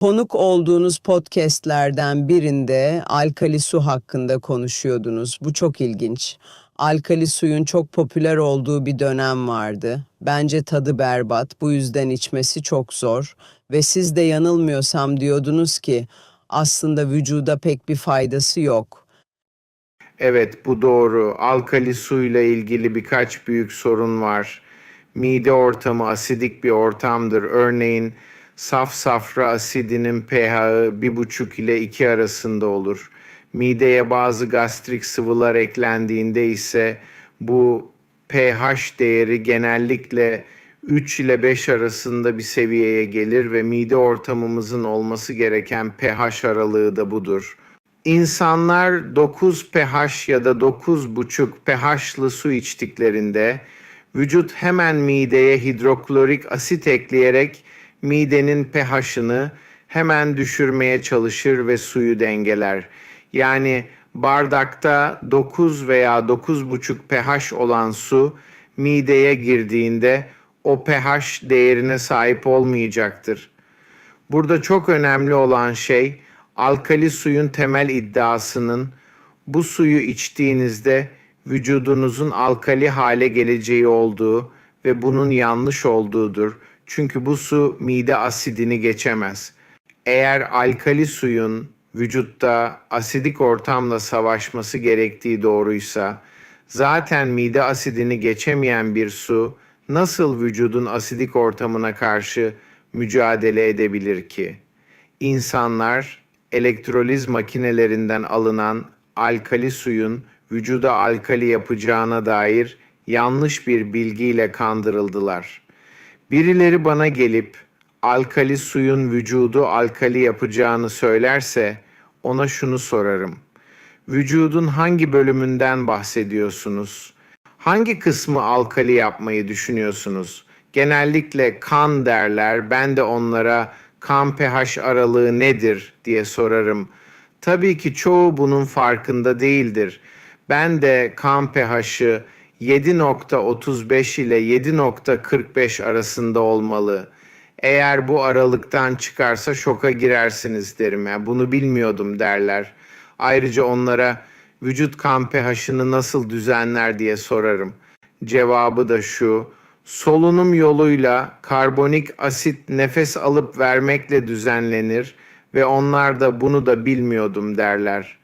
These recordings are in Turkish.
Konuk olduğunuz podcastlerden birinde alkali su hakkında konuşuyordunuz. Bu çok ilginç. Alkali suyun çok popüler olduğu bir dönem vardı. Bence tadı berbat, bu yüzden içmesi çok zor. Ve siz de yanılmıyorsam diyordunuz ki aslında vücuda pek bir faydası yok. Evet bu doğru. Alkali suyla ilgili birkaç büyük sorun var. Mide ortamı asidik bir ortamdır. Örneğin saf safra asidinin pH'ı 1,5 ile 2 arasında olur. Mideye bazı gastrik sıvılar eklendiğinde ise bu pH değeri genellikle 3 ile 5 arasında bir seviyeye gelir ve mide ortamımızın olması gereken pH aralığı da budur. İnsanlar 9 pH ya da 9,5 pH'lı su içtiklerinde vücut hemen mideye hidroklorik asit ekleyerek midenin pH'ını hemen düşürmeye çalışır ve suyu dengeler. Yani bardakta 9 veya 9,5 pH olan su mideye girdiğinde o pH değerine sahip olmayacaktır. Burada çok önemli olan şey alkali suyun temel iddiasının bu suyu içtiğinizde vücudunuzun alkali hale geleceği olduğu ve bunun yanlış olduğudur. Çünkü bu su mide asidini geçemez. Eğer alkali suyun vücutta asidik ortamla savaşması gerektiği doğruysa zaten mide asidini geçemeyen bir su nasıl vücudun asidik ortamına karşı mücadele edebilir ki? İnsanlar elektroliz makinelerinden alınan alkali suyun vücuda alkali yapacağına dair yanlış bir bilgiyle kandırıldılar. Birileri bana gelip alkali suyun vücudu alkali yapacağını söylerse ona şunu sorarım. Vücudun hangi bölümünden bahsediyorsunuz? Hangi kısmı alkali yapmayı düşünüyorsunuz? Genellikle kan derler. Ben de onlara kan pH aralığı nedir diye sorarım. Tabii ki çoğu bunun farkında değildir. Ben de kan pH'ı 7.35 ile 7.45 arasında olmalı. Eğer bu aralıktan çıkarsa şoka girersiniz derim. Yani bunu bilmiyordum derler. Ayrıca onlara vücut kan pH'ını nasıl düzenler diye sorarım. Cevabı da şu. Solunum yoluyla karbonik asit nefes alıp vermekle düzenlenir ve onlar da bunu da bilmiyordum derler.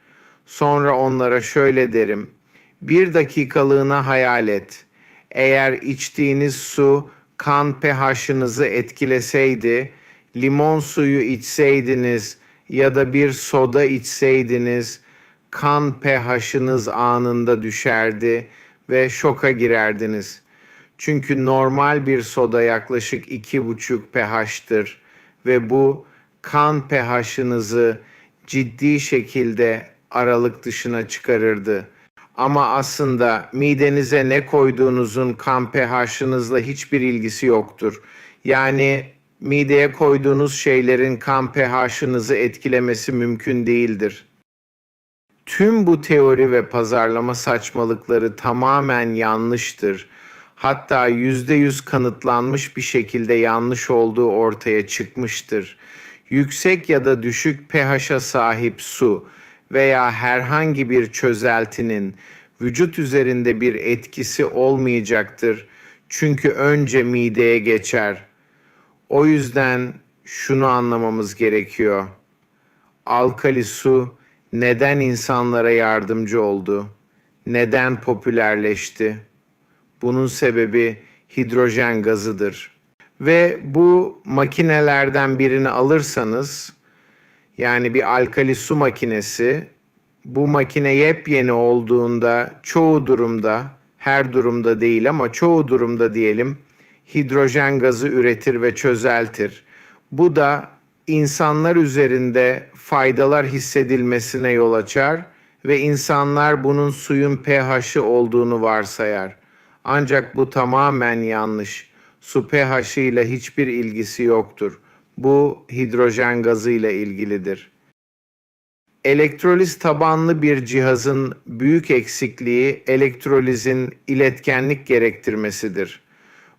Sonra onlara şöyle derim. Bir dakikalığına hayal et. Eğer içtiğiniz su kan pH'ınızı etkileseydi, limon suyu içseydiniz ya da bir soda içseydiniz, kan pH'ınız anında düşerdi ve şoka girerdiniz. Çünkü normal bir soda yaklaşık 2,5 pH'tır ve bu kan pH'ınızı ciddi şekilde aralık dışına çıkarırdı. Ama aslında midenize ne koyduğunuzun kan pH'ınızla hiçbir ilgisi yoktur. Yani mideye koyduğunuz şeylerin kan pH'ınızı etkilemesi mümkün değildir. Tüm bu teori ve pazarlama saçmalıkları tamamen yanlıştır. Hatta yüzde yüz kanıtlanmış bir şekilde yanlış olduğu ortaya çıkmıştır. Yüksek ya da düşük pH'a sahip su veya herhangi bir çözeltinin vücut üzerinde bir etkisi olmayacaktır. Çünkü önce mideye geçer. O yüzden şunu anlamamız gerekiyor. Alkali su neden insanlara yardımcı oldu? Neden popülerleşti? Bunun sebebi hidrojen gazıdır. Ve bu makinelerden birini alırsanız yani bir alkali su makinesi bu makine yepyeni olduğunda çoğu durumda her durumda değil ama çoğu durumda diyelim hidrojen gazı üretir ve çözeltir. Bu da insanlar üzerinde faydalar hissedilmesine yol açar ve insanlar bunun suyun pH'i olduğunu varsayar. Ancak bu tamamen yanlış. Su pH ile hiçbir ilgisi yoktur. Bu hidrojen gazı ile ilgilidir. Elektroliz tabanlı bir cihazın büyük eksikliği elektrolizin iletkenlik gerektirmesidir.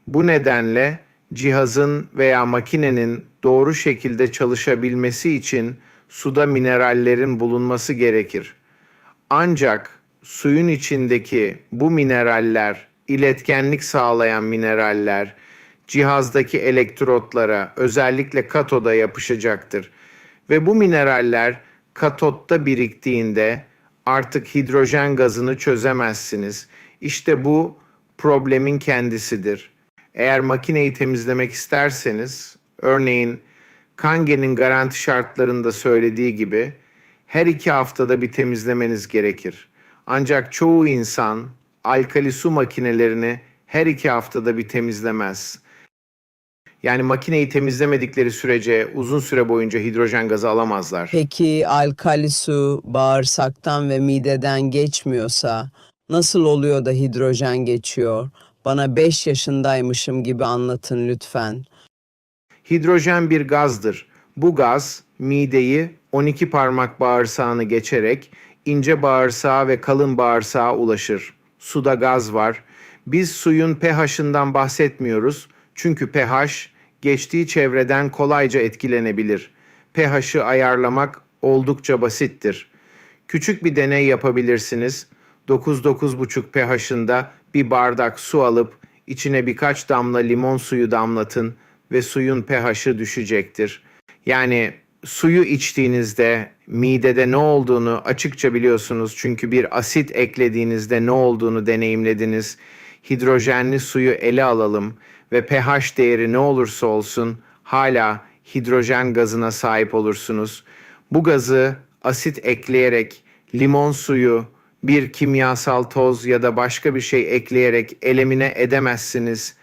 Bu nedenle cihazın veya makinenin doğru şekilde çalışabilmesi için suda minerallerin bulunması gerekir. Ancak suyun içindeki bu mineraller, iletkenlik sağlayan mineraller cihazdaki elektrotlara, özellikle katoda yapışacaktır. Ve bu mineraller katotta biriktiğinde artık hidrojen gazını çözemezsiniz. İşte bu problemin kendisidir. Eğer makineyi temizlemek isterseniz, örneğin Kange'nin garanti şartlarında söylediği gibi her iki haftada bir temizlemeniz gerekir. Ancak çoğu insan alkali su makinelerini her iki haftada bir temizlemez. Yani makineyi temizlemedikleri sürece uzun süre boyunca hidrojen gazı alamazlar. Peki alkali su bağırsaktan ve mideden geçmiyorsa nasıl oluyor da hidrojen geçiyor? Bana 5 yaşındaymışım gibi anlatın lütfen. Hidrojen bir gazdır. Bu gaz mideyi 12 parmak bağırsağını geçerek ince bağırsağa ve kalın bağırsağa ulaşır. Suda gaz var. Biz suyun pH'ından bahsetmiyoruz. Çünkü pH geçtiği çevreden kolayca etkilenebilir. pH'ı ayarlamak oldukça basittir. Küçük bir deney yapabilirsiniz. 9-9,5 pH'ında bir bardak su alıp içine birkaç damla limon suyu damlatın ve suyun pH'ı düşecektir. Yani suyu içtiğinizde midede ne olduğunu açıkça biliyorsunuz çünkü bir asit eklediğinizde ne olduğunu deneyimlediniz. Hidrojenli suyu ele alalım ve pH değeri ne olursa olsun hala hidrojen gazına sahip olursunuz. Bu gazı asit ekleyerek limon suyu, bir kimyasal toz ya da başka bir şey ekleyerek elemine edemezsiniz.